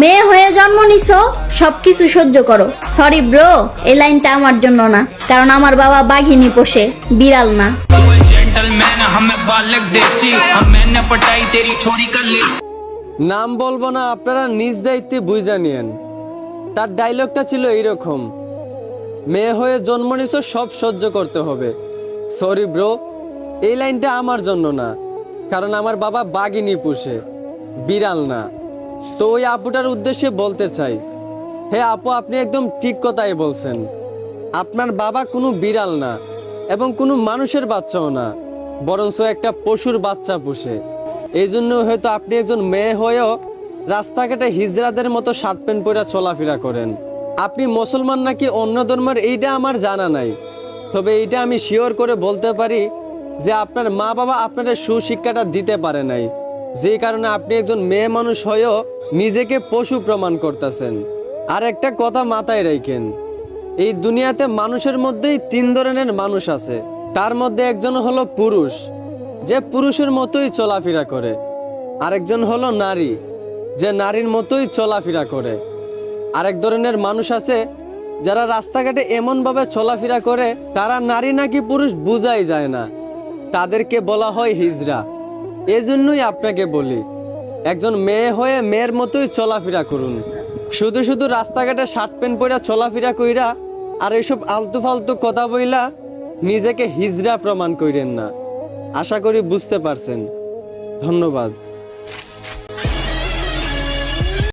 মেয়ে হয়ে জন্ম নিছো, সবকিছু সহ্য করো। সরি ব্রো এই লাইনটা আমার জন্য না, কারণ আমার বাবা বাঘিনী পোষে, বিড়াল না। নাম বলব না, আপনারা নিজ দায়িত্বে বুঝা নিয়েন। তার ডায়লগটা ছিল এইরকম। মেয়ে হয়ে জন্ম নিছো, সব সহ্য করতে হবে। সরি ব্রো এই লাইনটা আমার জন্য না, কারণ আমার বাবা বাঘিনী পুষে, বিড়াল না। তো ওই আপুটার উদ্দেশ্যে বলতে চাই। হে আপু, আপনি একদম ঠিক কথাই বলছেন। আপনার বাবা কোনো বিড়াল না এবং কোনো মানুষের বাচ্চাও না, বরঞ্চ একটা পশুর বাচ্চা পুষে। এই জন্য হয়তো আপনি একজন মেয়ে হয়েও রাস্তাঘাটে হিজরাদের মতো শার্ট প্যান্ট পরে চলাফেরা করেন। আপনি মুসলমান নাকি অন্য ধর্মের, এইটা আমার জানা নাই। তবে এইটা আমি শিওর করে বলতে পারি যে আপনার মা বাবা আপনাদের সুশিক্ষাটা দিতে পারে নাই। যে কারণে আপনি একজন মেয়ে মানুষ হয়েও নিজেকে পশু প্রমাণ করতেছেন। আর একটা কথা মাথায় রাখেন, এই দুনিয়াতে মানুষের মধ্যেই তিন ধরনের মানুষ আছে। তার মধ্যে একজন হলো পুরুষ, যে পুরুষের মতোই চলাফেরা করে। আরেকজন হলো নারী, যে নারীর মতোই চলাফেরা করে। আরেক ধরনের মানুষ আছে, যারা রাস্তাঘাটে এমনভাবে চলাফেরা করে, তারা নারী নাকি পুরুষ বুঝাই যায় না। তাদেরকে বলা হয় হিজড়া এজন্যই আপনাকে বলি, একজন মেয়ে হয়ে মেয়ের মতোই চলাফেরা করুন। শুধু শুধু রাস্তাঘাটে শার্ট প্যান্ট পরে চলাফেরা কইরা আর এইসব আলতু ফালতু কথা বইলা নিজেকে হিজড়া প্রমাণ কইরেন না। আশা করি বুঝতে পারছেন। ধন্যবাদ।